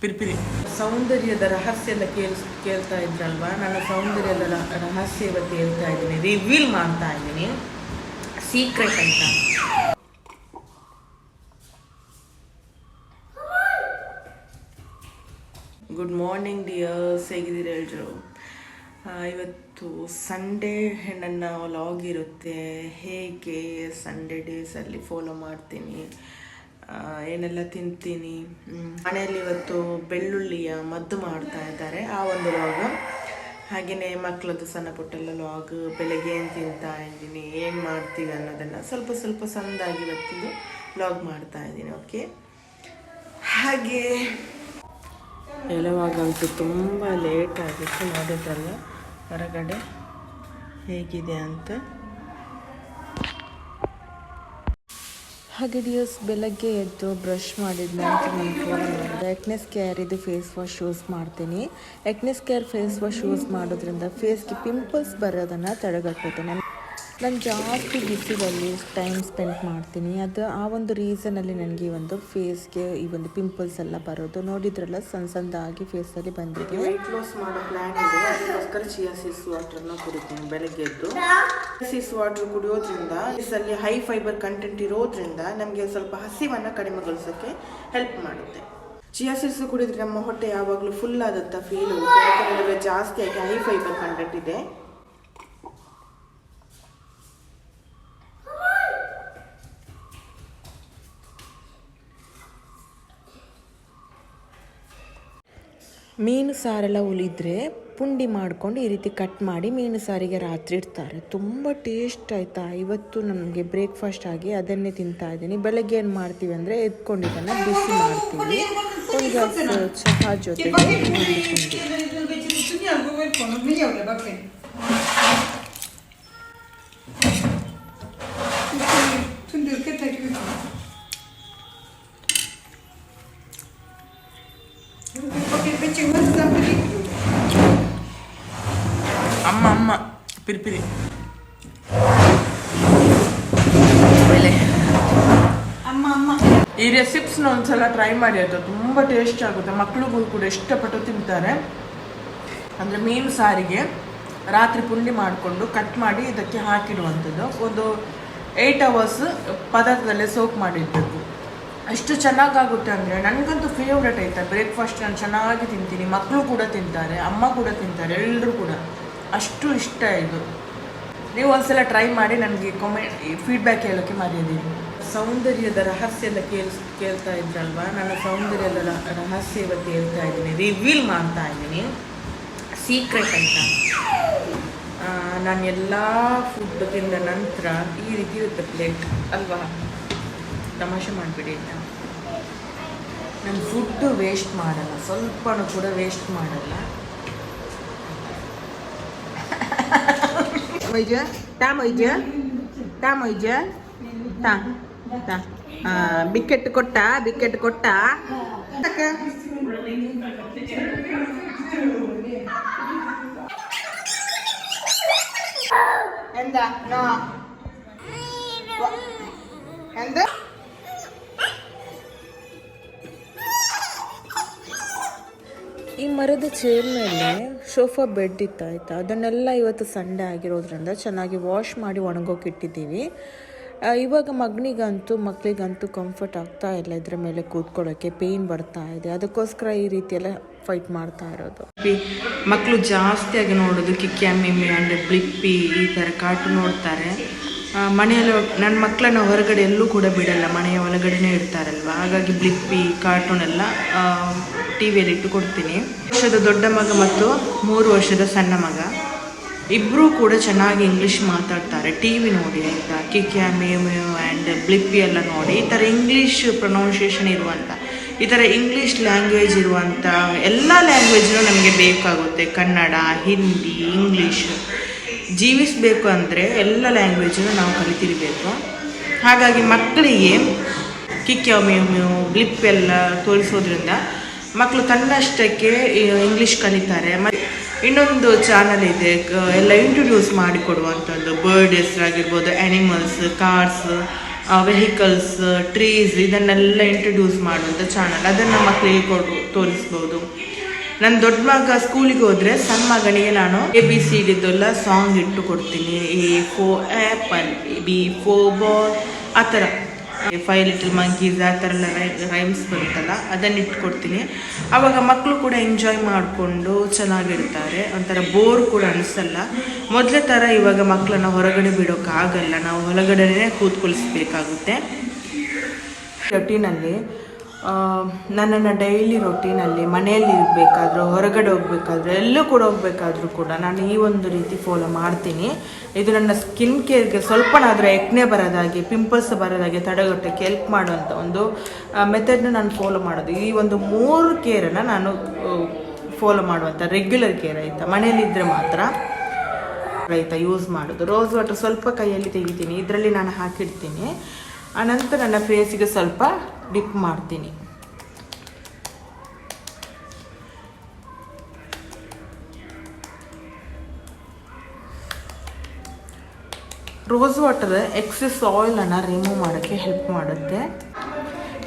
ಪಿರಿಪಿರಿ ಸೌಂದರ್ಯದ ರಹಸ್ಯ ಎಲ್ಲ ಕೇಳ್ ಕೇಳ್ತಾ ಇದ್ರಲ್ವಾ? ನನ್ನ ಸೌಂದರ್ಯದ ರ- ರಹಸ್ಯ ಇವತ್ತು ಹೇಳ್ತಾ ಇದ್ದೀನಿ. ರಿವೀಲ್ ಮಾಡ್ತಾ ಇದ್ದೀನಿ. ಸೀಕ್ರೆಟ್ ಅಂತ. ಗುಡ್ ಮಾರ್ನಿಂಗ್ ಡಿಯರ್ಸ್ ಹೇಗಿದ್ದೀರಾ ಹೇಳ್ರು ಇವತ್ತು ಸಂಡೇ ನನ್ನ ವ್ಲಾಗ್ ಇರುತ್ತೆ. ಹೇಗೆ ಸಂಡೇ ಡೇಸಲ್ಲಿ ಫಾಲೋ ಮಾಡ್ತೀನಿ? ಏನೆಲ್ಲ ತಿಂತೀನಿ? ಮನೆಯಲ್ಲಿ ಇವತ್ತು ಬೆಳ್ಳುಳ್ಳಿಯ ಮದ್ದು ಮಾಡ್ತಾ ಇದ್ದಾರೆ. ಆ ಒಂದು ಲಾಗ್ ಹಾಗೆಯೇ ಮಕ್ಕಳದ್ದು ಸಣ್ಣ ಪುಟ್ಟೆಲ್ಲ ಲಾಗ್ ಬೆಳಗ್ಗೆ ಏನು ತಿಂತಾ ಇದ್ದೀನಿ, ಏನು ಮಾಡ್ತೀವಿ ಅನ್ನೋದನ್ನು ಸ್ವಲ್ಪ ಸ್ವಲ್ಪ ಸಣ್ಣದಾಗಿ ಇವತ್ತಿಂದು ಲಾಗ್ ಮಾಡ್ತಾ ಇದ್ದೀನಿ ಓಕೆ ಹಾಗೆ ಎಲ್ಲವಾಗಂತೂ ತುಂಬ ಲೇಟ್ ಆಗಿತ್ತು ನೋಡಿದ್ರಲ್ಲ ಹೊರಗಡೆ ಹೇಗಿದೆ ಅಂತ. ಹಾಗೆ ಡಿಯರ್ಸ್ ಬೆಳಗ್ಗೆ ಎದ್ದು ಬ್ರಷ್ ಮಾಡಿದ ನಂತರ ನಾನು ಎಕ್ನೆಸ್ ಕೇರ್ ಇದು ಫೇಸ್ ವಾಶ್ ಯೂಸ್ ಮಾಡ್ತೀನಿ. Acnes care face wash use ಮಾಡೋದ್ರಿಂದ ಫೇಸ್ಗೆ ಪಿಂಪಲ್ಸ್ ಬರೋದನ್ನು ತಡೆಗಟ್ಟುತ್ತೆ ನಾನು ಜಾಸ್ತಿ ಬಿಸಿಲಲ್ಲಿ ಟೈಮ್ ಸ್ಪೆಂಡ್ ಮಾಡ್ತೀನಿ. ಅದು ಆ ಒಂದು ರೀಸನಲ್ಲಿ ನನಗೆ ಈ ಒಂದು ಫೇಸ್ಗೆ ಈ ಒಂದು ಪಿಂಪಲ್ಸ್ ಎಲ್ಲ ಬರೋದು. ನೋಡಿದ್ರಲ್ಲ, ಸಣ್ಣ ಸಣ್ಣದಾಗಿ ಫೇಸಲ್ಲಿ ಬಂದಿದೆ. ವೆಯ್ಟ್ ಲಾಸ್ ಮಾಡೋ ಪ್ಲ್ಯಾನ್ ಇದೆ. ಅದಕ್ಕೋಸ್ಕರ ಚಿಯಾ ಸೀಡ್ಸ್ ವಾಟರ್ನ ಕುಡಿತೀನಿ ಬೆಳಗ್ಗೆ ಎದ್ದು. ಚಿಯಾಸಿಸ್ ವಾಟರ್ ಕುಡಿಯೋದ್ರಿಂದ ಇದರಲ್ಲಿ ಹೈ ಫೈಬರ್ ಕಂಟೆಂಟ್ ಇರೋದ್ರಿಂದ ನಮಗೆ ಸ್ವಲ್ಪ ಹಸಿವನ್ನು ಕಡಿಮೆಗೊಳಿಸೋಕ್ಕೆ ಹೆಲ್ಪ್ ಮಾಡುತ್ತೆ. ಚಿಯಾ ಕುಡಿದ್ರೆ ನಮ್ಮ ಹೊಟ್ಟೆ ಯಾವಾಗಲೂ ಫುಲ್ ಆದಂಥ ಫೀಲ್ ಯಾಕಂದರೆ ಜಾಸ್ತಿಯಾಗಿ ಹೈ ಫೈಬರ್ ಕಂಟೆಂಟ್ ಇದೆ. ಮೀನು ಸಾರೆಲ್ಲ ಉಳಿದ್ರೆ ಪುಂಡಿ ಮಾಡ್ಕೊಂಡು ಈ ರೀತಿ ಕಟ್ ಮಾಡಿ ಮೀನು ಸಾರಿಗೆ ರಾತ್ರಿ ಇಡ್ತಾರೆ. ತುಂಬ ಟೇಸ್ಟ್ ಆಯಿತಾ? ಇವತ್ತು ನಮಗೆ ಬ್ರೇಕ್ಫಾಸ್ಟ್ ಆಗಿ ಅದನ್ನೇ ತಿಂತಾ ಇದ್ದೀನಿ. ಬೆಳಗ್ಗೆ ಏನು ಮಾಡ್ತೀವಿ ಅಂದರೆ ಎದ್ಕೊಂಡಿದ್ದನ್ನು ಬಿಸಿ ಮಾಡ್ತೀವಿ. ಒಂದು ಗ್ಲಾಸ್ ಚಹಾ ಜೊತೆಗೆ ಪುಂಡಿ ಪಿರಿಪಿರಿ ಆಮೇಲೆ ಈ ರೆಸಿಪ್ಸ್ನ ಒಂದ್ಸಲ ಟ್ರೈ ಮಾಡಿ ಅದು ತುಂಬ ಟೇಸ್ಟ್ ಆಗುತ್ತೆ. ಮಕ್ಳುಗಳು ಕೂಡ ಇಷ್ಟಪಟ್ಟು ತಿಂತಾರೆ. ಅಂದರೆ ಮೀನು ಸಾರಿಗೆ ರಾತ್ರಿ ಪುಂಡಿ ಮಾಡಿಕೊಂಡು ಕಟ್ ಮಾಡಿ ಇದಕ್ಕೆ ಹಾಕಿಡುವಂಥದ್ದು ಒಂದು ಏಯ್ಟ್ ಅವರ್ಸ್ ಪದಾರ್ಥದಲ್ಲೇ ಸೋಕ್ ಮಾಡಿಡಬೇಕು ಅಷ್ಟು ಚೆನ್ನಾಗಾಗುತ್ತೆ ಅಂದರೆ ನನಗಂತೂ ಫೇವ್ರೆಟ್ ಆಯ್ತಾ? ಬ್ರೇಕ್ಫಾಸ್ಟ್ ನಾನು ಚೆನ್ನಾಗಿ ತಿಂತೀನಿ. ಮಕ್ಕಳು ಕೂಡ ತಿಂತಾರೆ ಅಮ್ಮ ಕೂಡ ತಿಂತಾರೆ ಎಲ್ಲರೂ ಕೂಡ. ಅಷ್ಟು ಇಷ್ಟ ಇದು. ನೀವು ಒಂದ್ಸಲ ಟ್ರೈ ಮಾಡಿ ನನಗೆ ಕಾಮೆಂಟ್ ಫೀಡ್ಬ್ಯಾಕ್ ಹೇಳೋಕ್ಕೆ ಮರ್ಯಾದೀನಿ ಸೌಂದರ್ಯದ ರಹಸ್ಯ ಎಲ್ಲ ಕೇಳ್, ಕೇಳ್ತಾ ಇದ್ರಲ್ವಾ? ನನ್ನ ಸೌಂದರ್ಯದ ರಹಸ್ಯ ಇವತ್ತು ಹೇಳ್ತಾ ಇದ್ದೀನಿ. ರಿವೀಲ್ ಮಾಡ್ತಾ ಇದ್ದೀನಿ. ಸೀಕ್ರೆಟ್ ಅಂತ. ನಾನು ಎಲ್ಲ ಫುಡ್ ತಿಂದ ನಂತರ ಈ ರೀತಿ ಇರುತ್ತೆ ಪ್ಲೇಟ್ ಅಲ್ವಾ? ತಮಾಷೆ ಮಾಡಿಬಿಡಿ ಅಂತ ನಾನು ಫುಡ್ಡು ವೇಸ್ಟ್ ಮಾಡಲ್ಲ. ಸ್ವಲ್ಪನೂ ಕೂಡ ವೇಸ್ಟ್ ಮಾಡಲ್ಲ. Moija, tá Moija, tá Moija, tá, kota, బిక్కెట్ kota, బిక్కెట్ కొట్ట no, എന്താ ಈ ಮರದ ಚೇರ್ ಮೇಲೆ ಸೋಫಾ ಬೆಡ್ ಇತ್ತು ಆಯ್ತಾ ಅದನ್ನೆಲ್ಲ ಇವತ್ತು ಸಂಡೆ ಆಗಿರೋದ್ರಿಂದ ಚೆನ್ನಾಗಿ ವಾಶ್ ಮಾಡಿ ಒಣಗೋಕೆ ಇಟ್ಟಿದ್ದೀವಿ. ಇವಾಗ ಮಗನಿಗಂತೂ ಮಕ್ಕಳಿಗಂತೂ ಕಂಫರ್ಟ್ ಆಗ್ತಾ ಇಲ್ಲ ಇದ್ರ ಮೇಲೆ ಕೂತ್ಕೊಳ್ಳೋಕ್ಕೆ ಪೇಯ್ನ್ ಬರ್ತಾ ಇದೆ. ಅದಕ್ಕೋಸ್ಕರ ಈ ರೀತಿಯೆಲ್ಲ ಫೈಟ್ ಮಾಡ್ತಾ ಇರೋದು. ಮಕ್ಕಳು ಜಾಸ್ತಿಯಾಗಿ ನೋಡೋದು ಕಿಕ್ಕಿ ಮಿಮ್ಮಿ ಬ್ಲಿಪ್ಪಿ ಈ ಥರ ಕಾರ್ಟೂನ್ ನೋಡ್ತಾರೆ. ಮನೆಯಲ್ಲಿ ನನ್ನ ಮಕ್ಕಳನ್ನ ಹೊರಗಡೆ ಎಲ್ಲೂ ಕೂಡ ಬಿಡಲ್ಲ. ಮನೆಯ ಒಳಗಡೆನೇ ಇರ್ತಾರಲ್ವ? ಹಾಗಾಗಿ ಬ್ಲಿಪ್ಪಿ ಕಾರ್ಟೂನ್ ಎಲ್ಲ ಟಿ ಇಟ್ಟು ಕೊಡ್ತೀನಿ ವರ್ಷದ ದೊಡ್ಡ ಮಗ ಮತ್ತು ಮೂರು ವರ್ಷದ ಸಣ್ಣ ಮಗ. ಇಬ್ಬರೂ ಕೂಡ ಚೆನ್ನಾಗಿ ಇಂಗ್ಲೀಷ್ ಮಾತಾಡ್ತಾರೆ. ಟಿ ವಿ ನೋಡಿ ಆಯಿತಾ? ಕಿಕ್ಯಾ ಮೇವ್ ಆ್ಯಂಡ್ ಬ್ಲಿಪ್ಪಿ ಎಲ್ಲ ನೋಡಿ. ಈ ಥರ ಇಂಗ್ಲೀಷ್ ಪ್ರೊನೌನ್ಸಿಯೇಷನ್ ಇರುವಂಥ, ಈ ಥರ ಇಂಗ್ಲೀಷ್ ಲ್ಯಾಂಗ್ವೇಜ್ ಇರುವಂಥ ಎಲ್ಲ ಲ್ಯಾಂಗ್ವೇಜ್ನೂ ನಮಗೆ ಬೇಕಾಗುತ್ತೆ. ಕನ್ನಡ, ಹಿಂದಿ, ಇಂಗ್ಲೀಷ್. ಜೀವಿಸಬೇಕು ಅಂದರೆ ಎಲ್ಲ ಲ್ಯಾಂಗ್ವೇಜನ್ನು ನಾವು ಕಲಿತಿರಬೇಕು. ಹಾಗಾಗಿ ಮಕ್ಕಳಿಗೆ ಕಿಕ್ಯಾ ಮೇವ್ ಬ್ಲಿಪ್ ಎಲ್ಲ ತೋರಿಸೋದ್ರಿಂದ ಮಕ್ಕಳು ತನ್ನಷ್ಟಕ್ಕೆ ಇಂಗ್ಲೀಷ್ ಕಲಿತಾರೆ. ಮತ್ತು ಇನ್ನೊಂದು ಚಾನಲ್ ಇದೆ ಎಲ್ಲ ಇಂಟ್ರೊಡ್ಯೂಸ್ ಮಾಡಿಕೊಡುವಂಥದ್ದು. ಬರ್ಡ್ ಹೆಸರಾಗಿರ್ಬೋದು ಆ್ಯನಿಮಲ್ಸ್ ಕಾರ್ಸ್ ವೆಹಿಕಲ್ಸ್ ಟ್ರೀಸ್ ಇದನ್ನೆಲ್ಲ ಇಂಟ್ರೊಡ್ಯೂಸ್ ಮಾಡುವಂಥ ಚಾನಲ್ ಅದನ್ನು ಮಕ್ಕಳಿಗೆ ಕೊಡು, ತೋರಿಸ್ಬೋದು. ನನ್ನ ದೊಡ್ಡ ಮಗ ಸ್ಕೂಲಿಗೆ ಹೋದರೆ ಸಣ್ಣ ಮಗನಿಗೆ ನಾನು ಎ ಬಿ ಸಿ ಡಿದೆಲ್ಲ ಸಾಂಗ್ ಇಟ್ಟು ಕೊಡ್ತೀನಿ. A for apple B for ball ಆ ಥರ. ಫೈವ್ ಲಿಟಲ್ ಮಂಕೀಸ್ ಆ ಥರ ಎಲ್ಲ ರೈಮ್ಸ್ ಬರುತ್ತಲ್ಲ, ಅದನ್ನು ಇಟ್ಕೊಡ್ತೀನಿ. ಆವಾಗ ಮಕ್ಕಳು ಕೂಡ ಎಂಜಾಯ್ ಮಾಡಿಕೊಂಡು ಚೆನ್ನಾಗಿರ್ತಾರೆ. ಒಂಥರ ಬೋರ್ ಕೂಡ ಅನಿಸಲ್ಲ. ಮೊದಲೇ ಥರ ಇವಾಗ ಮಕ್ಕಳನ್ನ ಹೊರಗಡೆ ಬಿಡೋಕ್ಕಾಗಲ್ಲ. ನಾವು ಹೊರಗಡೆನೇ ಕೂತ್ಕೊಳಿಸ್ಬೇಕಾಗುತ್ತೆ. ರೊಟೀನಲ್ಲಿ ನನ್ನನ್ನು ಡೈಲಿ ರೊಟೀನಲ್ಲಿ ಮನೆಯಲ್ಲಿ ಇರಬೇಕಾದ್ರೂ, ಹೊರಗಡೆ ಹೋಗಬೇಕಾದ್ರೂ, ಎಲ್ಲೂ ಕೂಡ ಹೋಗಬೇಕಾದ್ರೂ ಕೂಡ ನಾನು ಈ ಒಂದು ರೀತಿ ಫಾಲೋ ಮಾಡ್ತೀನಿ. ಇದು ನನ್ನ ಸ್ಕಿನ್ ಕೇರ್ಗೆ ಸ್ವಲ್ಪನಾದರೂ ಎಕ್ನೆ ಬರೋದಾಗಿ ಪಿಂಪಲ್ಸ್ ಬರೋದಾಗಿ, ತಡೆಗಟ್ಟಕ್ಕೆ ಹೆಲ್ಪ್ ಮಾಡುವಂಥ ಒಂದು ಮೆಥಡ್ನ ನಾನು ಫಾಲೋ ಮಾಡೋದು. ಈ ಒಂದು ಮೂರು ಕೇರನ್ನು ನಾನು ಫಾಲೋ ಮಾಡುವಂಥ ರೆಗ್ಯುಲರ್ ಕೇರ್ ಆಯಿತಾ? ಮನೆಯಲ್ಲಿದ್ದರೆ ಮಾತ್ರ ರೈತ ಯೂಸ್ ಮಾಡೋದು. ರೋಸ್ ವಾಟರ್ ಸ್ವಲ್ಪ ಕೈಯಲ್ಲಿ ತೆಗಿತೀನಿ. ಇದರಲ್ಲಿ ನಾನು ಹಾಕಿಡ್ತೀನಿ. ಆನಂತರ ನನ್ನ ಫೇಸಿಗೆ ಸ್ವಲ್ಪ ಡಿಪ್ ಮಾಡ್ತೀನಿ. ರೋಸ್ ವಾಟರ್ ಎಕ್ಸೆಸ್ ಆಯಿಲನ್ನು ರಿಮೂವ್ ಮಾಡೋಕ್ಕೆ ಹೆಲ್ಪ್ ಮಾಡುತ್ತೆ.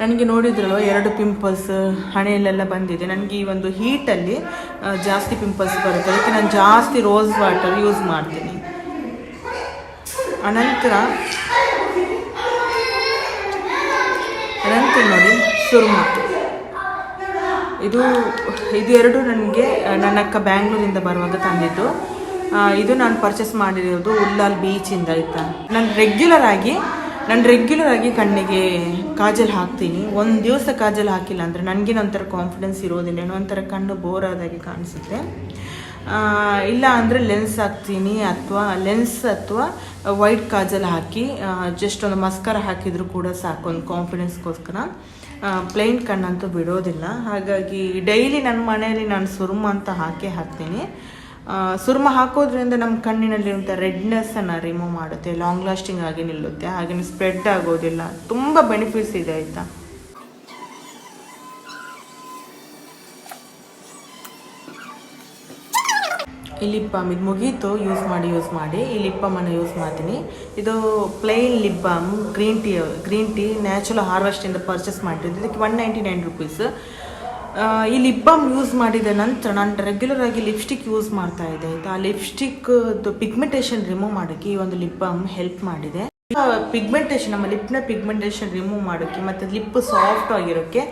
ನನಗೆ ನೋಡಿದ್ರಲ್ವ, ಎರಡು ಪಿಂಪಲ್ಸ್ ಹಣೆಯಲ್ಲೆಲ್ಲ ಬಂದಿದೆ. ನನಗೆ ಈ ಒಂದು ಹೀಟಲ್ಲಿ ಜಾಸ್ತಿ ಪಿಂಪಲ್ಸ್ ಬರುತ್ತೆ. ಅದಕ್ಕೆ ನಾನು ಜಾಸ್ತಿ ರೋಸ್ ವಾಟರ್ ಯೂಸ್ ಮಾಡ್ತೀನಿ. ಅನಂತರ ಅನಂತರ ನೋಡಿ, ಸುರ್ಮ. ಇದು ಇದು ಎರಡು ನನಗೆ ನನ್ನ ಅಕ್ಕ ಬ್ಯಾಂಗ್ಳೂರಿಂದ ಬರುವಾಗ ತಂದಿದ್ದು. ಇದು ನಾನು ಪರ್ಚೇಸ್ ಮಾಡಿರೋದು ಉಲ್ಲಾಲ್ ಬೀಚಿಂದ ಆಯಿತಾ? ನಾನು ರೆಗ್ಯುಲರ್ ಆಗಿ, ನಾನು ರೆಗ್ಯುಲರ್ ಆಗಿ ಕಣ್ಣಿಗೆ ಕಾಜಲ್ ಹಾಕ್ತೀನಿ. ಒಂದು ದಿವಸ ಕಾಜಲ್ ಹಾಕಿಲ್ಲ ಅಂದರೆ ನನಗೇನೊಂಥರ ಕಾನ್ಫಿಡೆನ್ಸ್ ಇರೋದಿಲ್ಲ. ಏನೋ ಒಂಥರ ಕಣ್ಣು ಬೋರ್ ಆದಾಗೆ ಕಾಣಿಸುತ್ತೆ. ಇಲ್ಲ ಅಂದರೆ ಲೆನ್ಸ್ ಹಾಕ್ತೀನಿ ಅಥವಾ ಲೆನ್ಸ್ ಅಥವಾ ವೈಟ್ ಕಾಜಲ್ ಹಾಕಿ ಜಸ್ಟ್ ಒಂದು ಮಸ್ಕರ ಹಾಕಿದರೂ ಕೂಡ ಸಾಕು, ಒಂದು ಕಾನ್ಫಿಡೆನ್ಸ್ಗೋಸ್ಕರ ಪ್ಲೈನ್ ಕಣ್ಣಂತೂ ಬಿಡೋದಿಲ್ಲ. ಹಾಗಾಗಿ ಡೈಲಿ ನನ್ನ ಮನೆಯಲ್ಲಿ ನಾನು ಸುರ್ಮ ಅಂತ ಹಾಕಿ ಹಾಕ್ತೀನಿ. ಸುರ್ಮ ಹಾಕೋದ್ರಿಂದ ನಮ್ಮ ಕಣ್ಣಿನಲ್ಲಿರುವಂಥ ರೆಡ್ನೆಸ್ಸನ್ನು ರಿಮೂವ್ ಮಾಡುತ್ತೆ ಲಾಂಗ್ ಲಾಸ್ಟಿಂಗ್ ಆಗಿ ನಿಲ್ಲುತ್ತೆ ಹಾಗೆಯೇ ಸ್ಪ್ರೆಡ್ ಆಗೋದಿಲ್ಲ. ತುಂಬ ಬೆನಿಫಿಟ್ಸ್ ಇದೆ, ಆಯಿತಾ? ಈ ಲಿಪ್ ಇದು ಮುಗೀತು, ಯೂಸ್ ಮಾಡಿ ಯೂಸ್ ಮಾಡಿ. ಈ ಲಿಪ್ ಬಾಮನ್ನು ಯೂಸ್ ಮಾಡ್ತೀನಿ. ಇದು plain lip balm green tea green tea natural ಹಾರ್ವೆಸ್ಟಿಂದ purchase ಮಾಡಿರೋದು ಇದಕ್ಕೆ ಒನ್ ನೈಂಟಿ ನೈನ್ ರುಪೀಸ್. ಈ ಲಿಪ್ ಬಾಮ್ ಯೂಸ್ ಮಾಡಿದ ನಂತರ ನಾನು ರೆಗ್ಯುಲರ್ ಆಗಿ ಲಿಪ್ಸ್ಟಿಕ್ ಯೂಸ್ ಮಾಡ್ತಾ ಇದ್ದೆ. ಆಯಿತಾ? ಆ ಲಿಪ್ಸ್ಟಿಕ್ ಪಿಗ್ಮೆಂಟೇಷನ್ ರಿಮೂವ್ ಮಾಡೋಕ್ಕೆ ಈ ಒಂದು ಲಿಪ್ ಬಾಮ್ ಹೆಲ್ಪ್ ಮಾಡಿದೆ ಪಿಗ್ಮೆಂಟೇಷನ್ ನಮ್ಮ ಲಿಪ್ನ ಪಿಗ್ಮೆಂಟೇಷನ್ ರಿಮೂವ್ ಮಾಡೋಕ್ಕೆ ಮತ್ತು ಲಿಪ್ ಸಾಫ್ಟ್ ಆಗಿರೋಕ್ಕೆ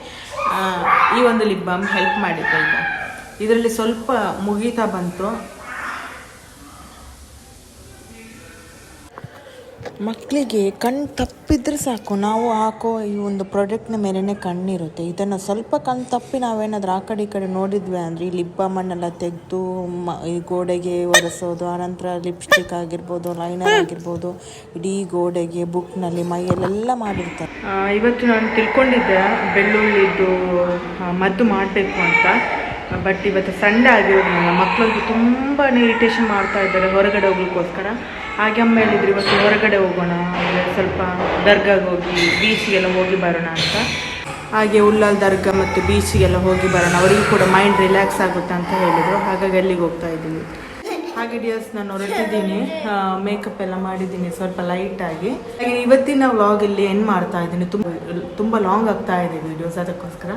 ಈ ಒಂದು ಲಿಪ್ ಬಾಮ್ ಹೆಲ್ಪ್ ಮಾಡಿದೆ ಈಗ. ಇದರಲ್ಲಿ ಸ್ವಲ್ಪ ಮುಗೀತಾ ಬಂತು. ಮಕ್ಕಳಿಗೆ ಕಣ್ಣು ತಪ್ಪಿದ್ರೆ ಸಾಕು. ನಾವು ಹಾಕೋ ಈ ಒಂದು ಪ್ರಾಡಕ್ಟ್ನ ಮೇಲೇ ಕಣ್ಣಿರುತ್ತೆ. ಇದನ್ನು ಸ್ವಲ್ಪ ಕಣ್ಣು ತಪ್ಪಿ ನಾವೇನಾದರೂ ಆ ಕಡೆ ಈ ಕಡೆ ನೋಡಿದ್ವಿ ಅಂದರೆ ಈ ಲಿಪ್ ಬಾಮನ್ನೆಲ್ಲ ತೆಗೆದು ಮ, ಈ ಗೋಡೆಗೆ ಒರೆಸೋದು, ಆನಂತರ ಲಿಪ್ಸ್ಟಿಕ್ ಆಗಿರ್ಬೋದು, ಲೈನರ್ ಆಗಿರ್ಬೋದು, ಇಡೀ ಗೋಡೆಗೆ, ಬುಕ್ನಲ್ಲಿ, ಮೈಯಲ್ಲೆಲ್ಲ ಮಾಡಿರ್ತಾರೆ. ಇವತ್ತು ನಾನು ತಿಳ್ಕೊಂಡಿದ್ದೆ ಬೆಳ್ಳುಳ್ಳಿದ್ದು ಮದ್ದು ಮಾಡಬೇಕು ಅಂತ. ಬಟ್ ಇವತ್ತು ಸಂಡೆ ಆಗಿರೋದ್ರಿಂದ ಮಕ್ಕಳಿಗೆ ತುಂಬಾ ಇರಿಟೇಷನ್ ಮಾಡ್ತಾ ಇದ್ದಾರೆ ಹೊರಗಡೆ ಹೋಗ್ಲಿಕ್ಕೋಸ್ಕರ. ಹಾಗೆ ಅಮ್ಮ ಹೇಳಿದ್ರು, ಇವತ್ತು ಹೊರಗಡೆ ಹೋಗೋಣ ಅಂದರೆ ಸ್ವಲ್ಪ ದರ್ಗಾಗೆ ಹೋಗಿ, ಬೀಚಿಗೆಲ್ಲ ಹೋಗಿ ಬರೋಣ ಅಂತ. ಹಾಗೆ ಉಳ್ಳಾಲ್ ದರ್ಗಾ ಮತ್ತು ಬೀಚಿಗೆಲ್ಲ ಹೋಗಿ ಬರೋಣ. ಅವರಿಗೂ ಕೂಡ ಮೈಂಡ್ ರಿಲ್ಯಾಕ್ಸ್ ಆಗುತ್ತೆ ಅಂತ ಹೇಳಿದರು. ಹಾಗಾಗಿ ಅಲ್ಲಿಗೆ ಹೋಗ್ತಾ ಇದ್ದೀವಿ. ಹಾಗೆ ಡಿಯರ್ಸ್ ನಾನು ಹೊರಟಿದ್ದೀನಿ. ಮೇಕಪ್ ಎಲ್ಲ ಮಾಡಿದ್ದೀನಿ ಸ್ವಲ್ಪ ಲೈಟಾಗಿ ಹಾಗೆ ಇವತ್ತಿನ ವ್ಲಾಗ್ ಇಲ್ಲಿ ಎಂಡ್ ಮಾಡ್ತಾ ಇದ್ದೀನಿ. ತುಂಬ ತುಂಬ ಲಾಂಗ್ ಆಗ್ತಾ ಇದೆ ವೀಡಿಯೋಸ್ ಅದಕ್ಕೋಸ್ಕರ.